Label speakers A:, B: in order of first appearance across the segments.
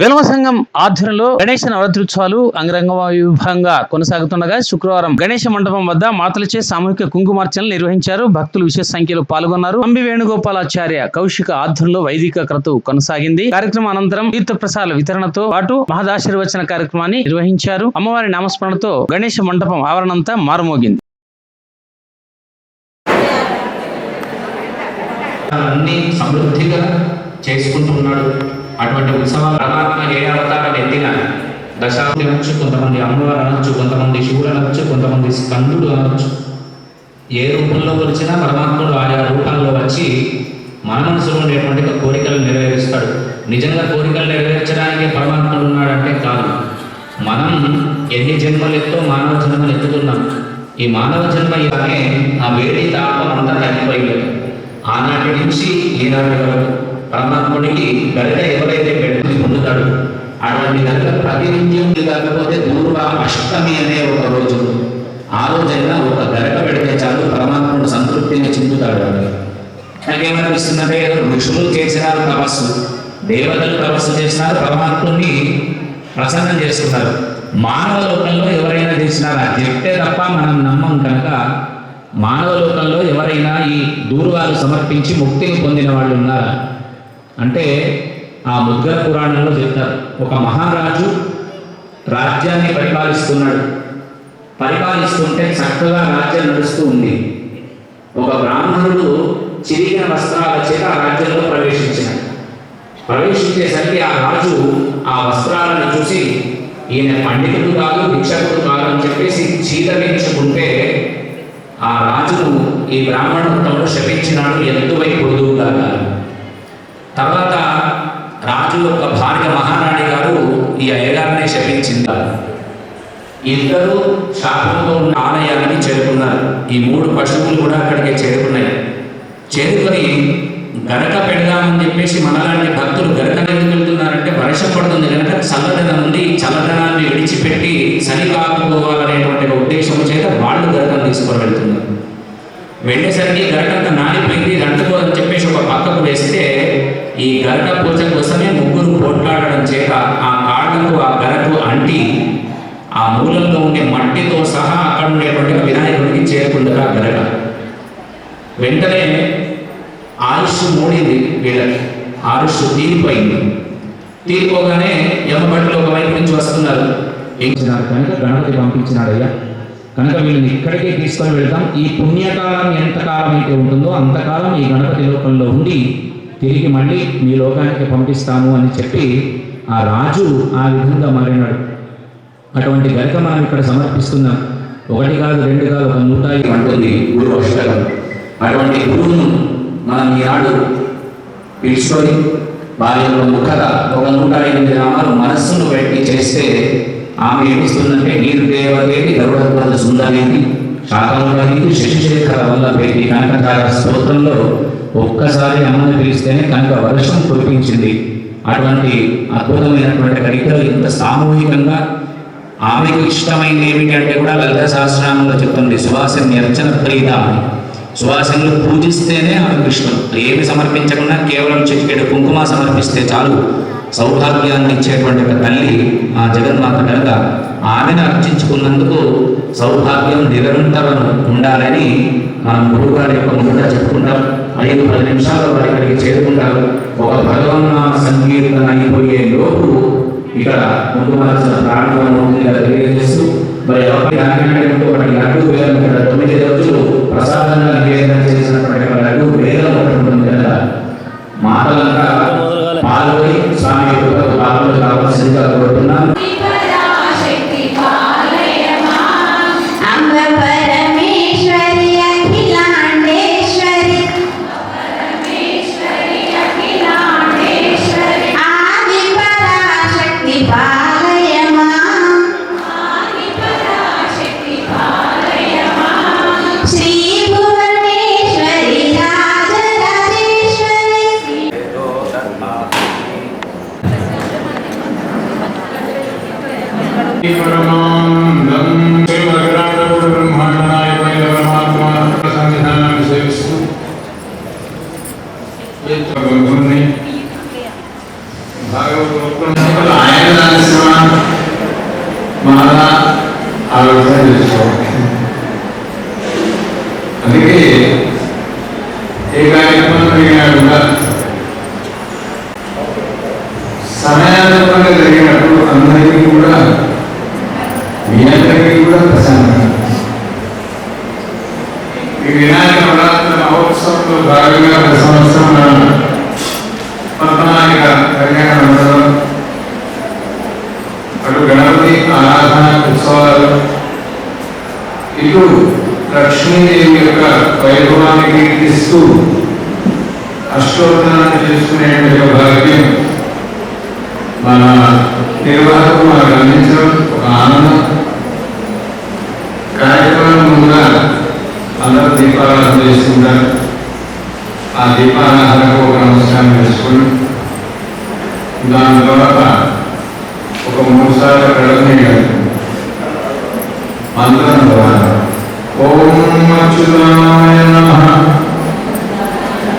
A: విలవ సంఘం ఆధ్వర్యంలో గణేష నవరాత్రోత్సవాలు అంగరంగ వైభవంగా కొనసాగుతుండగా శుక్రవారం గణేష మండపం వద్ద మాతలచే సామూహిక కుంకుమార్చనలు నిర్వహించారు. భక్తులు విశేష సంఖ్యలో పాల్గొన్నారు. అంబి వేణుగోపాలాచార్య కౌశిక ఆధ్వర్యంలో వైదిక క్రతు కొనసాగింది. కార్యక్రమం అనంతరం తీర్థ ప్రసాద వితరణతో పాటు మహదాశీర్వచన కార్యక్రమాన్ని నిర్వహించారు. అమ్మవారి నామస్మరణతో గణేష మండపం ఆవరణంతా మారుమోగింది.
B: అన్ని సమృద్ధిగా చేసుకుంటున్నాడు. అటువంటి ఉత్సవాలు పరమాత్మ ఏ అవతారం ఎత్తిన దశాబ్ది అనొచ్చు కొంతమంది అమ్మవారు అనొచ్చు కొంతమంది శివుడు అనొచ్చు కొంతమంది స్కందుడు అనొచ్చు. ఏ రూపంలో వచ్చినా పరమాత్ముడు ఆయా రూపాల్లో వచ్చి మన మనసులో ఉండేటువంటి కోరికలు నెరవేరుస్తాడు. నిజంగా కోరికలు నెరవేర్చడానికి పరమాత్ముడు ఉన్నాడంటే కాదు. మనం ఎన్ని జన్మలు ఎత్తో మానవ జన్మలు ఎత్తుతున్నాం ఈ మానవ జన్మ ఇలానే ఆ వేడి తాపం అంతా తగ్గిపోయింది. ఆనాటి నుంచి ఈనాటి వరకు పరమాత్ముడికి గరిట ఎవరైతే పెట్టుకుని పొందుతాడు అటువంటి గరిట ప్రతినిత్యం కాకపోతే దూర్వ అష్టమి అనే ఒక రోజు. ఆ రోజైనా ఒక గరక పెడితే చాలు పరమాత్ముడు సంతృప్తిని చెందుతాడు నాకేమనిపిస్తుందంటే ఏదో ఋషులు చేసినారు తపస్సు దేవతలు తపస్సు చేసినారు పరమాత్ముడిని ప్రసన్నం చేస్తున్నారు మానవ లోకంలో ఎవరైనా చేసినారా? చెప్తే తప్ప మనం నమ్మం కనుక మానవ లోకంలో ఎవరైనా ఈ దూర్వాలు సమర్పించి ముక్తిని పొందిన వాళ్ళు ఉన్నారా? అంటే ఆ ముద్ర పురాణంలో చెప్తారు ఒక మహారాజు రాజ్యాన్ని పరిపాలిస్తున్నాడు. పరిపాలిస్తుంటే చక్కగా రాజ్యం నడుస్తూ ఉంది. ఒక బ్రాహ్మణుడు చిరిగిన వస్త్రాల చేత ఆ రాజ్యంలో ప్రవేశించాడు ప్రవేశించేసరికి ఆ రాజు ఆ వస్త్రాలను చూసి ఈయన పండితుడు కాదు భిక్షకుడు కాదు అని చెప్పేసి చీదరించుకుంటే ఆ రాజును ఈ బ్రాహ్మణోత్తముడు శపించినాడు ఎత్తువై పొడుగుగా తర్వాత రాజు యొక్క భార్య మహారాణి గారు ఈ అయ్యగారిని శపించింది. ఇద్దరు శాపంతో ఉన్న ఆలయానికి చేరుకున్నారు. ఈ మూడు పశువులు కూడా అక్కడికి చేరుకున్నాయి. చేరుకొని గనక పెడదామని చెప్పేసి మనలాంటి భక్తులు గనక ఎందుకు వెళ్తున్నారంటే వర్షం పడుతుంది గనక చల్లదనం ఉంది చల్లదనాన్ని విడిచిపెట్టి సరి కాకపోవాలనేటువంటి ఉద్దేశం చేత వాళ్ళు గరకం తీసుకొని వెళ్తున్నారు. వెళ్ళేసరికి గరకంత నానిపోయింది ఇది అని చెప్పేసి ఒక పక్కకు వేస్తే ఈ గరక పూజ కోసమే ముగ్గురు పోట్లాడడం చేత ఆ కాళ్ళకు ఆ గరకు అంటి ఆ మూలంలో ఉండే మట్టితో సహా అక్కడ ఉండేటువంటి వినాయకుడికి చేరుకుంటుంది ఆ గరక. వెంటనే ఆయుష్ మూడింది వీళ్ళకి. ఆయుష్ తీరిపోయింది. తీరిపోగానే యమభట్లు ఒకవైపు నుంచి వస్తున్నారు. ఇచ్చినారు కనుక గణపతి పంపించినాడయ్యా. కనుక వీళ్ళని ఇక్కడికే తీసుకొని వెళ్తాం ఈ పుణ్యకాలం ఎంతకాలం అయితే ఉంటుందో అంతకాలం ఈ గణపతి లోకంలో ఉండి తిరిగి మళ్ళీ మీ లోకానికి పంపిస్తాము అని చెప్పి ఆ రాజు ఆ విధంగా మారినాడు. అటువంటి గరిక మనం ఇక్కడ సమర్పిస్తున్నాం. ఒకటి కాదు రెండు కాదు ఒక నూట ఉంటుంది అంటుంది గురు అటువంటి గురువును మనం ఈనాడు పిలుచుకొని వారి యొక్క ముఖత ఒక నూట ఎనిమిది నామాలు మనస్సును పెట్టి చేస్తే ఆమె ఏమిస్తుందంటే నీరు దేవదేవి గరుడ సుందరేది శాకంలోని శశిశేఖర వల్ల పెట్టి కనకధార స్తోత్రంలో ఒక్కసారి అమ్మని పిలిస్తేనే కనుక వర్షం కురిపించింది. అటువంటి అద్భుతమైనటువంటి కవితలు ఇంత సామూహికంగా ఆమెకు ఇష్టమైంది ఏమిటంటే కూడా లలిత సహస్రామంలో చెప్తుంది సువాసన అర్చన ప్రీత అని. సువాసనలు పూజిస్తేనే ఆమెకు ఇష్టం. ఏమి సమర్పించకుండా కేవలం చిటికెడు కుంకుమ సమర్పిస్తే చాలు. సౌభాగ్యాన్ని ఇచ్చేటువంటి ఒక తల్లి ఆ జగన్మాత కనుక ఆమెను అర్చించుకున్నందుకు సౌభాగ్యం నిరంతరం ఉండాలని మనం గురువు గారి యొక్క ముందుగా చెప్పుకుంటాం. ఐదు పది నిమిషాల వారి ఇక్కడికి చేరుకుంటారు. ఒక భగవన్న సంకీర్తన అయిపోయే లోపు ఇక్కడ కుంకుమార్చన ప్రారంభం ఉంది తెలియజేస్తూ మరి ఎవరి ఆజ్ఞానంతో ఒకటి లడ్డు వేలం ఇక్కడ తొమ్మిది రోజులు ప్రసాదంగా నివేదన
C: ఏ కార్యక్రమం జరిగినా కూడా సమయానుకూలంగా జరిగినప్పుడు అందరికీ కూడా మీ అందరికీ కూడా ప్రశాంతంగా ఈ వినాయక నవరాత్రి మహోత్సవంలో భాగంగా ప్రతి సంవత్సరం మనం పద్మనాయక కళ్యాణ మండలం అటు గణపతి ఆరాధన ఉత్సవాలు ఇటు లక్ష్మీదేవి యొక్క వైభవాన్ని కీర్తిస్తూ అష్టోత్తరాన్ని చేసుకునే భాగ్యం మన నిర్వాహకులు మనకు అందించడం ఒక ఆనందం. కార్యక్రమం ముందుగా అందరూ దీపారాధన చేసుకుంటారు. ఆ దీపారాధనకు ఒక నమస్కారం చేసుకుని దాని తర్వాత ఒక మూడు సార్లు కడగని మంత్రం ద్వారా. ఓం అచ్యుతాయ నమ.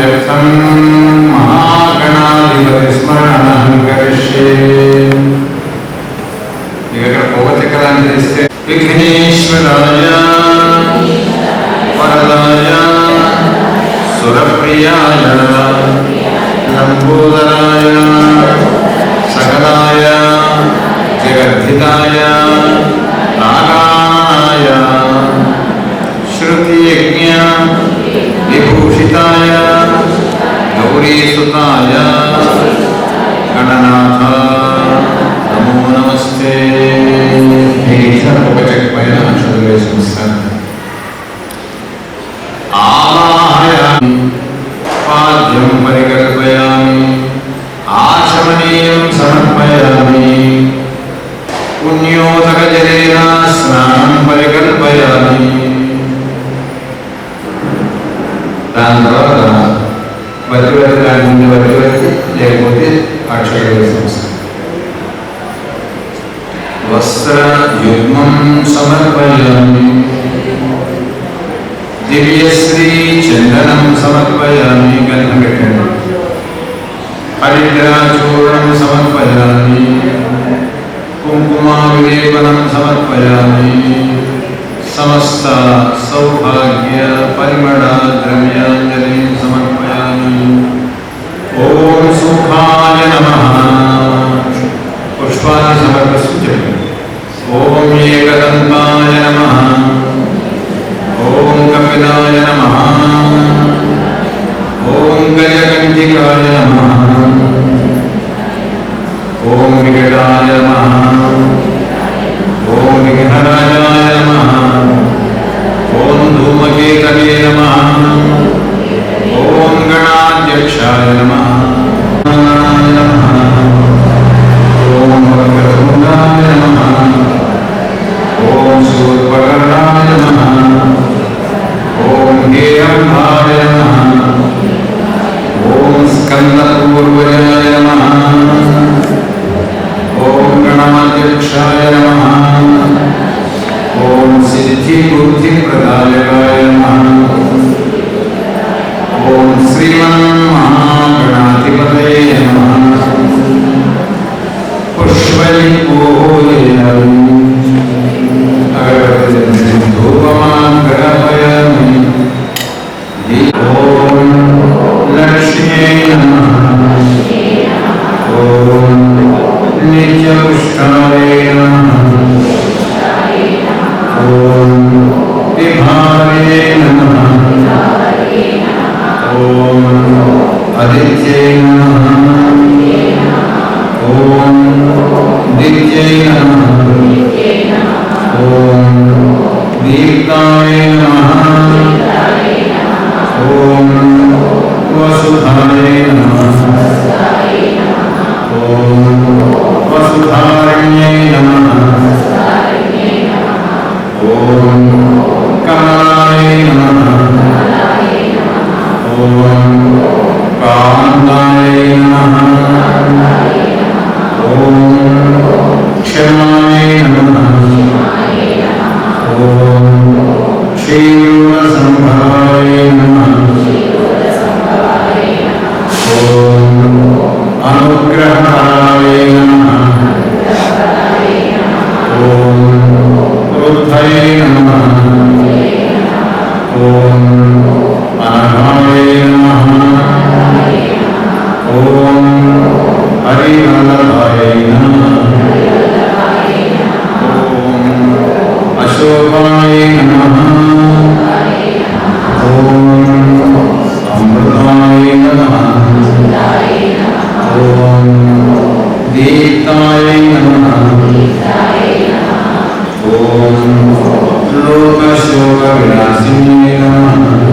C: అనంతాయ నమః ఓం గోవిందాయ నమః చేతులు गौरीसुताय गणनाथ नमो नमस्ते भीषणोपचक्मय अशुभे संस्थान आवाहया पाद्यं परिकल्पयामि वस्त्रयुग्मं समर्पयामि दिव्यश्रीचन्दनं समर्पयामि गन्धकटं हरिद्राचूर्णं समर्पयामि। समर्पयामि। ఓం వికటాయ నమః ఓం విఘ్నరాజాయ నమః ఓం ధూమకేతవే నమః ఓం గణాధ్యక్షాయ నమః నమః ఓం వక్రతుండాయ నమః ఓం శూర్పకర్ణాయ నమః ఓం সেই लोकशोकविनाशिन्ये नमः